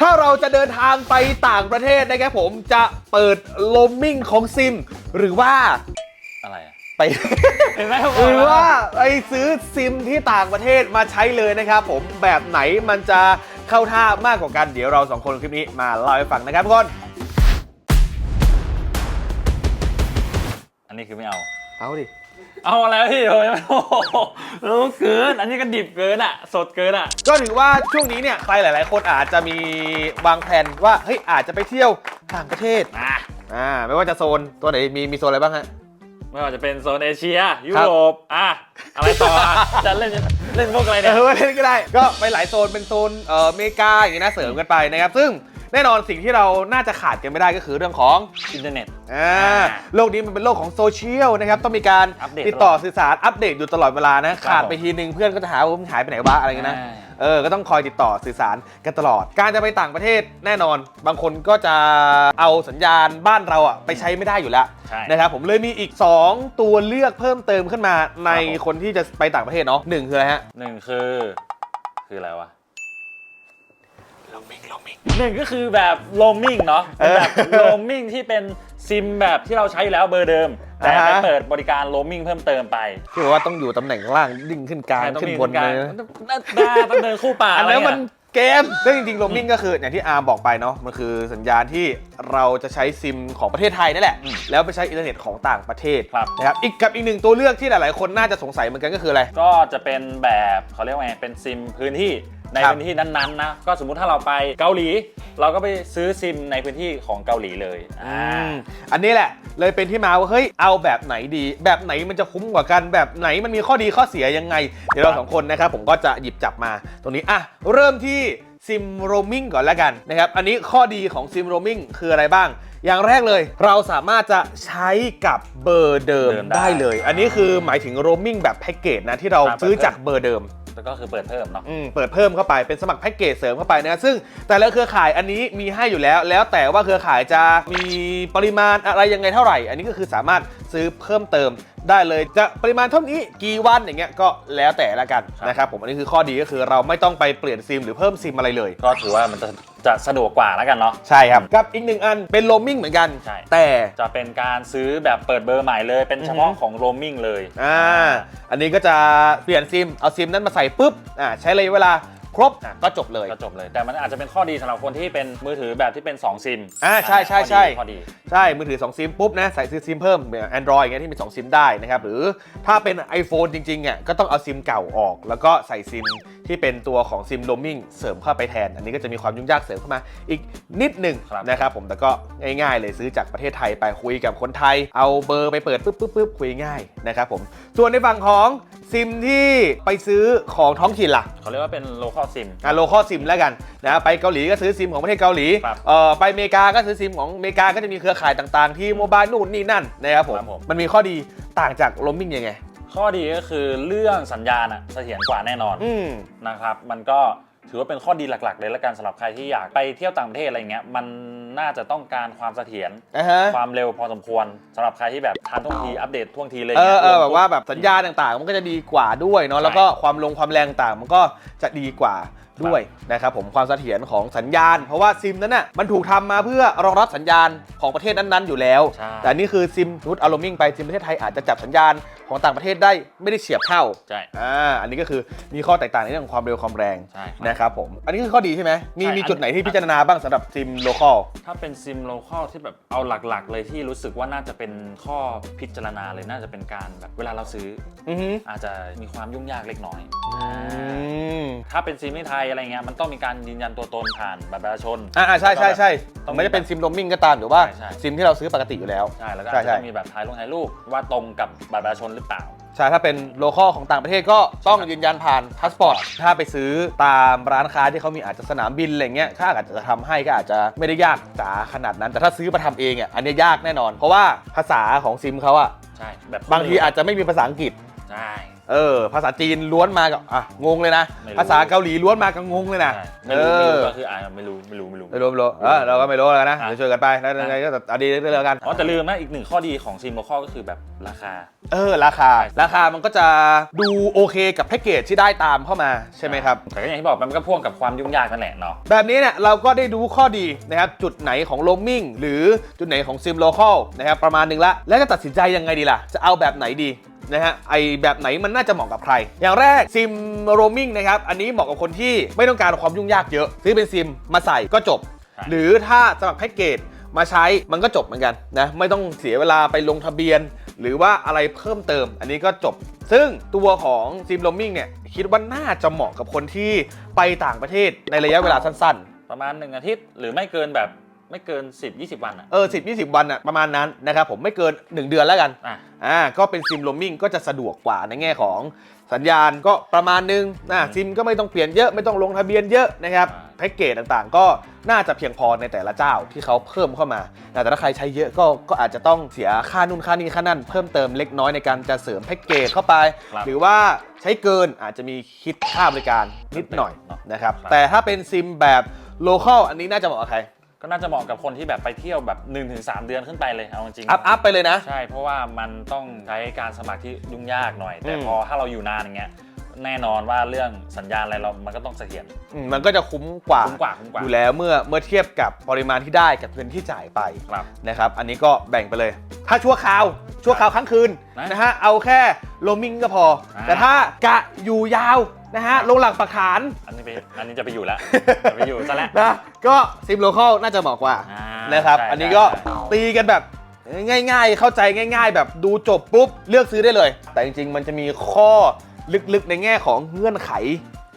ถ้าเราจะเดินทางไปต่างประเทศนะครับผมจะเปิดโลมมิ่งของซิม หรือว่าอะไรอะไป เห็นไหมผมหรือว่าไปซื้อซิมที่ต่างประเทศมาใช้เลยนะครับผมแบบไหนมันจะเข้าท่ามากกว่ากัน เดี๋ยวเราสองคนคลิปนี้มาเล่าให้ฟังนะครับทุกคนอันนี้คือไม่เอา เอาดิ เอาอะไรวะพี่โอ้ยโอ้โหเออเกิน อันนี้ก็ดิบเกินอะ สดเกินอะ ก็ถือว่าช่วงนี้เนี่ยใครหลาย ๆ คนอาจจะมีวางแผนว่าเฮ้ยอาจจะไปเที่ยวต่างประเทศอะอ่าไม่ว่าจะโซนตัวไหนมีมีโซนอะไรบ้างฮะ ไม่ว่าจะเป็นโซนเอเชีย ยุโรปอะอะไรต่ออะจะเล่นเล่นพวกอะไรเอเนี่ย อเล่นก็ได้ ก็ไปหลายโซนเป็นโซนเอ่ออเมริกาอย่างนี้นะเสริมกันไปนะครับ ซึ่ง แน่นอนสิ่งที่เราน่าจะขาดกันไม่ได้ก็คือเรื่องของอินเทอร์เน็ตอ่าอ่าโลกนี้มันเป็นโลกของโซเชียลนะครับต้องมีการอัปเดตติดต่อสื่อสารอัปเดตอยู่ตลอดเวลานะครับขาดไปทีนึงเพื่อนก็จะหาว่ามึงหายไปไหนวะอะไรเงี้ยนะอ่า เออก็ต้องคอยติดต่อสื่อสารกันตลอด การจะไปต่างประเทศแน่นอน บางคนก็จะเอาสัญญาณบ้านเราอะไปใช้ไม่ได้อยู่แล้ว ใช่ นะครับผมเลยมีอีก 2 ตัวเลือกเพิ่มเติมขึ้นมาในครับผม คนที่จะไปต่างประเทศเนาะหนึ่งคืออะไรฮะ หนึ่งคือ คืออะไรวะโลมิงโลมิง หนึ่งก็คือแบบโรมมิ่งเนาะเป็นแบบเออโรมมิ่งที่เป็นซิมแบบที่เราใช้อยู่แล้วเบอร์เดิม แต่อ่าฮะไปเปิดบริการโรมมิ่งเพิ่มเติมไปที่บอกว่าต้องอยู่ตำแหน่งข้างล่างดิ่งขึ้นกลางใช่ต้องขึ้นมีบนการเลยนะน่าต้องเดินคู่ป่าอันนั้นมันอะไรเงี้ยเกมซึ่งจริงๆโรมมิ่งก็คืออย่างที่อาร์มบอกไปเนาะมันคือสัญญาณที่เราจะใช้ซิมของประเทศไทยนั่นแหละอืมแล้วไปใช้อินเทอร์เน็ตของต่างประเทศครับ นะครับอีกกับอีกหนึ่งตัวเลือกที่หลายๆ คนน่าจะสงสัยเหมือนกันก็คืออะไร ก็จะเป็นแบบเขาเรียกว่าไงเป็นซิมพื้นที่ ในครับพื้นที่นั้นๆนะก็สมมุติถ้าเราไปเกาหลี เราก็ไปซื้อซิมในพื้นที่ของเกาหลีเลยอ่าอืมอันนี้แหละ เลยเป็นที่มาว่าเฮ้ยเอาแบบไหนดี แบบไหนมันจะคุ้มกว่ากันแบบไหนมันมีข้อดีข้อเสียยังไง เดี๋ยวเราครับสองคนนะครับผมก็จะหยิบจับมาตรงนี้อะเริ่มที่ซิมโรมมิ่งก่อนแล้วกันนะครับ อันนี้ข้อดีของซิมโรมมิ่งคืออะไรบ้าง อย่างแรกเลย เราสามารถจะใช้กับเบอร์เดิมเดิมได้ได้เลย อันนี้คือหมายถึงโรมมิ่งแบบแพ็กเกจนะที่เราครับซื้อจากเบอร์เดิม แล้วก็คือเปิดเพิ่มเนาะ อืมเปิดเพิ่มเข้าไปเป็นสมัครแพ็กเกจเสริมเข้าไปนะซึ่งแต่ละเครือข่ายอันนี้มีให้อยู่แล้ว แล้วแต่ว่าเครือข่ายจะมีปริมาณอะไรยังไงเท่าไหร่ อันนี้ก็คือสามารถซื้อเพิ่มเติม ได้เลยจะปริมาณเท่านี้กี่วันอย่างเงี้ยก็แล้วแต่ละกันนะครับผมอันนี้คือข้อดีก็คือเราไม่ต้องไปเปลี่ยนซิมหรือเพิ่มซิมอะไรเลย ก็ถือว่ามันจะจะสะดวกกว่าแล้วกันเนาะใช่ครับกับอีกหนึ่งอันเป็นโรมมิ่งเหมือนกัน ใช่ แต่จะเป็นการซื้อแบบเปิดเบอร์ใหม่เลยเป็นเฉพาะอือฮึของโรมมิ่งเลยอ่าอันนี้ก็จะเปลี่ยนซิมเอาซิมนั้นมาใส่ปุ๊บอ่าใช้ระยะเวลา ครบอะก็จบเลย ก็จบเลย แต่มันอาจจะเป็นข้อดีสำหรับคนที่เป็นมือถือแบบที่เป็น 2 ซิมอ่าใช่ใช่ใช่ ข้อดี ใช่ มือถือ 2 ซิมปุ๊บนะ ใส่ซื้อซิมเพิ่มแบบ Android อย่างเงี้ยที่มี 2 ซิมได้นะครับ หรือถ้าเป็น iPhone จริงๆอะก็ต้องเอาซิมเก่าออก แล้วก็ใส่ซิม ที่เป็นตัวของซิมโรมมิ่งเสริมเข้าไปแทน อันนี้ก็จะมีความยุ่งยากเสริมเข้ามาอีกนิดหนึ่งครับนะครับผมแต่ก็ง่ายๆ เลยซื้อจากประเทศไทยไปคุยกับคนไทย เอาเบอร์ไปเปิดปุ๊บปุ๊บปุ๊บคุยง่ายนะครับผมส่วนในฝั่งของซิมที่ไปซื้อของท้องถิ่นล่ะเขาเรียกว่าเป็น local sim อะโลคอซิมแล้วกันนะไปเกาหลีก็ซื้อซิมของประเทศเกาหลีครับเอ่อไปอเมริกาก็ซื้อซิมของอเมริกาก็จะมีเครือข่ายต่างๆ ที่โมบายนู่นนี่นั่นนะครับผมครับผมมันมีข้อดีต่างจากโรมมิ่งยังไง ข้อดีก็คือเรื่องสัญญาณอะเสถียรกว่าแน่นอนอืม นะครับ มันก็ถือว่าเป็นข้อดีหลัก ๆ เลยละกันสำหรับใครที่อยากไปเที่ยวต่างประเทศอะไรเงี้ยมันน่าจะต้องการความเสถียรนะฮะ ความเร็วพอสมควรสำหรับใครที่แบบทานท่วงทีอัปเดตท่วงทีเลยเอองี้ยเออแบบว่าแบบสัญญาณต่างๆ มันก็จะดีกว่าด้วยเนาะใช่แล้วก็ความลงความแรงต่างๆมันก็จะดีกว่า ด้วยนะครับผมความเสถียรของสัญญาณ เพราะว่าซิมนั้นน่ะมันถูกทำมาเพื่อรองรับสัญญาณของประเทศนั้นๆอยู่แล้วใช่แต่อันนี่คือซิมนุดอารมิงไปซิมประเทศไทยอาจจะจับสัญญาณของต่างประเทศได้ไม่ได้เฉียบเท่าใช่อ่าอันนี้ก็คือมีข้อแตกต่างในเรื่องของความเร็วความแรงใช่ครับนะครับผมอันนี้คือข้อดีใช่ไหมมีใช่มีอันจุดไหนที่พิจารณาบ้างสำหรับซิมโลคอลถ้าเป็นซิมโลคอลที่แบบเอาหลักๆ เลยที่รู้สึกว่าน่าจะเป็นข้อพิจารณาเลยน่าจะเป็นการแบบเวลาเราซื้ออือฮึอาจจะมีความยุ่งยากเล็กน้อยอืม ถ้าเป็นซิมที่ไทยอะไรเงี้ยมันต้องมีการยืนยันตัวตนผ่านบัตรประชาชน อ่าใช่ใช่ใช่ต้องมีไม่ได้เป็นซิมโรมมิ่งก็ตามหรือว่าใช่ใช่ ซิมที่เราซื้อปกติอยู่แล้ว ใช่แล้วก็ใช่อาจจะใช่ต้องมีแบบถ่ายลงถ่ายรูปว่าตรงกับบัตรประชาชนหรือเปล่า ใช่ถ้าเป็นโลคอลของต่างประเทศก็ต้องยืนยันผ่านพาสปอร์ต ถ้าไปซื้อตามร้านค้าที่เขามีอาจจะสนามบินอะไรเงี้ยถ้าอาจจะทำให้ก็อาจจะไม่ได้ยากจ๋าขนาดนั้น แต่ถ้าซื้อมาทำเองอะอันนี้ยากแน่นอน เพราะว่าภาษาของซิมเขาอะใช่แบบบางทีอาจจะไม่มีภาษาอังกฤษ ใช่ เเออ ภาษาจีนล้วนมากับอะงงเลยนะ ไม่รู้ ภาษาเกาหลีล้วนมากับงงเลยนะใช่เอไม่รู้ไม่อรู้ก็คืออ่าไม่รู้ไม่รู้ไม่รู้ ไม่รู้ไม่รู้เออเราก็ไม่รู้แล้วนะอะ เดี๋ยวช่วยกันไปแล้วยังไงก็เอาดีเรื่อยๆกัน อ๋อแต่ลืมนะอีกหนึ่งข้อดีของซิมโลคอลก็คือแบบราคา เออราคาใช่ราคามันก็จะดูโอเคกับแพ็กเกจที่ได้ตามเข้ามาใช่ไหมครับ แต่ก็อย่างที่บอกมันก็พ่วงกับความยุ่งยากนั่นแหละเนาะ แบบนี้เนี่ยเราก็ได้ดูข้อดีนะครับ จุดไหนของโรมมิ่งหรือจุดไหนของซิมโลคอลนะครับประมาณหนึงละ แล้วจะตัดสินใจยังไงดีล่ะ จะเอาแบบไหนดี นะฮะไอแบบไหนมันน่าจะเหมาะกับใคร อย่างแรกซิมโรมมิ่งนะครับอันนี้เหมาะกับคนที่ไม่ต้องการความยุ่งยากเยอะ ซื้อเป็นซิมมาใส่ก็จบใช่หรือถ้าสมัครแพ็กเกจมาใช้มันก็จบเหมือนกันนะไม่ต้องเสียเวลาไปลงทะเบียน หรือว่าอะไรเพิ่มเติม อันนี้ก็จบ ซึ่งตัวของซิมโรมมิ่งเนี่ยคิดว่าน่าจะเหมาะกับคนที่ไปต่างประเทศในระยะเวลาสั้นๆประมาณหนึ่งอาทิตย์ หรือไม่เกินแบบ ไม่เกิน 10 20 วันอะ เออสิบยี่สิบวันอะประมาณนั้นนะครับผมไม่เกิน 1 เดือนแล้วกันอะ อ่าก็เป็นซิมโรมมิ่งก็จะสะดวกกว่าในแง่ของสัญญาณก็ประมาณนึงนะซิมก็ไม่ต้องเปลี่ยนเยอะไม่ต้องลงทะเบียนเยอะนะครับแพ็กเกจต่างๆ ก็น่าจะเพียงพอในแต่ละเจ้าที่เขาเพิ่มเข้ามานะแต่ถ้าใครใช้เยอะก็ก็อาจจะต้องเสียค่านู่นค่านี่ค่านั่นเพิ่มเติมเล็กน้อยในการจะเสริมแพ็กเกจเข้าไป ครับหรือว่าใช้เกินอาจจะมีคิดค่าบริการนิดหน่อยเนาะนะครับครับ แต่ถ้าเป็นซิมแบบโลเคอลอันนี้น่าจะเหมาะกับใคร ก็น่าจะเหมาะกับคนที่แบบไปเที่ยวแบบ 1-3 เดือนขึ้นไปเลยเอาจริงๆอัพอัพไปเลยนะ ใช่เพราะว่ามันต้องใช้การสมัครที่ยุ่งยากหน่อย แต่อืมพอถ้าเราอยู่นานอย่างเงี้ย แน่นอนว่าเรื่องสัญญาณอะไรเรามันก็ต้องเสถียร อืมมันก็จะคุ้มกว่าคุ้มกว่าคุ้มกว่า อยู่แล้วเมื่อเมื่อเทียบกับปริมาณที่ได้กับเงินที่จ่ายไปครับ นะครับ อันนี้ก็แบ่งไปเลย ถ้าชั่วคราวชั่วคราวครั้งคืนนะนะฮะเอาแค่โรมมิ่งก็พอ อ่า แต่ถ้ากะอยู่ยาวนะฮะลงหลักปักฐาน อันนี้ไปอันนี้จะไปอยู่แล้วจะไปอยู่ซะแล้ว นะก็ซิมโลเคอลน่าจะเหมาะกว่าอ่านะครับ ใช่อันนี้ก็ใช่ ตีกันแบบง่าย ๆ เข้าใจง่าย ๆ แบบดูจบปุ๊บ เลือกซื้อได้เลย แต่จริง ๆ มันจะมีข้อ ลึกๆ ในแง่ของเงื่อนไข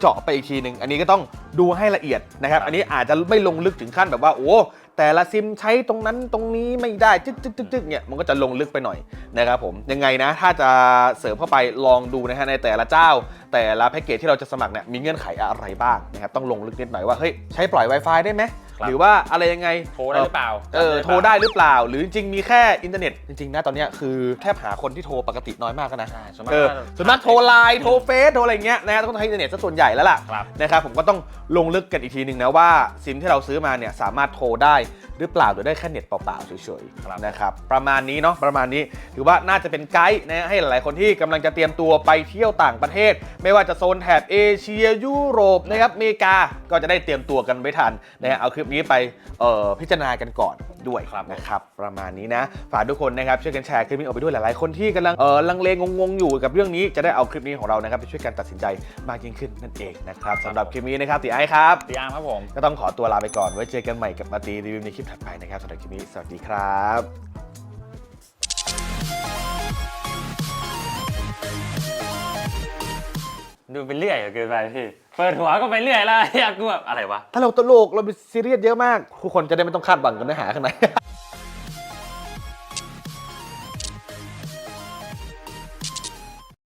เจาะไปอีกทีหนึ่งอันนี้ก็ต้องดูให้ละเอียดนะครับ อันนี้อาจจะไม่ลงลึกถึงขั้นแบบว่าโอ้แต่ละซิมใช้ตรงนั้นตรงนี้ไม่ได้จึ๊กจึ๊กจึ๊กจึ๊กเนี่ยมันก็จะลงลึกไปหน่อยนะครับผมยังไงนะถ้าจะเสริมเข้าไปลองดูนะฮะในแต่ละเจ้า แต่ละแพ็กเกจที่เราจะสมัครเนี่ยมีเงื่อนไขอะไรบ้างนะครับต้องลงลึกนิดหน่อยว่าเฮ้ยใช้ปล่อย Wi-Fi ได้ไหมครับ หรือว่าอะไรยังไงโทรได้หรือเปล่าเออโทรได้หรือเปล่า หรือจริงๆมีแค่อินเทอร์เน็ตจริงๆนะตอนเนี้ยคือแทบหาคนที่โทรปกติน้อยมากแล้วนะ ใช่ส่วนมากเออส่วนมากโทรไลน์โทรเฟซโทรอะไรเงี้ยนะต้องใช้อินเทอร์เน็ตซะส่วนใหญ่แล้วล่ะครับนะครับผมก็ต้องลงลึกกันอีกทีหนึ่งนะว่าซิมที่เราซื้อมาเนี่ยสามารถโทรได้หรือเปล่าหรือได้แค่เน็ตเปล่าๆเฉยครับ ๆนะครับประมาณนี้เนาะประมาณนี้ถือว่าน่าจะเป็นไกด์นะให้หลายๆคนที่กำลังจะเตรียมตัวไปเที่ยวต่างประเทศไม่ว่าจะโซนแถบเอเชียยุโรปนะครับอเมริกาก็จะได้เตรียมตัวกันไว้ทันนะฮะเอาคลิปนี้ไปเอ่อพิจารณากันก่อนด้วยครับนะครับประมาณนี้นะ ฝากทุกคนนะครับช่วยกันแชร์คลิปนี้ออกไปด้วยหลายๆ คนที่กำลังเออลังเลงงๆอยู่กับเรื่องนี้จะได้เอาคลิปนี้ของเรานะครับไปช่วยกันตัดสินใจมากยิ่งขึ้นนั่นเองนะครับสำหรับคลิปนี้นะครับตีไอซ์ครับตีอาร์มครับผมก็ต้องขอตัวลาไปก่อนไว้เจอกันใหม่กับมาตีรีวิวในคลิปถัดไปนะครับสำหรับคลิปนี้สวัสดีครับ ดูไปเรื่อยเกินไปพี่เปิดหัวก็ไปเรื่อยแล้วอยากกูแบบอะไรวะ ถ้าเราตลกเราเป็นซีเรียสเยอะมากทุกคนจะได้ไม่ต้องคาดหวังกับเนื้อหาข้างใน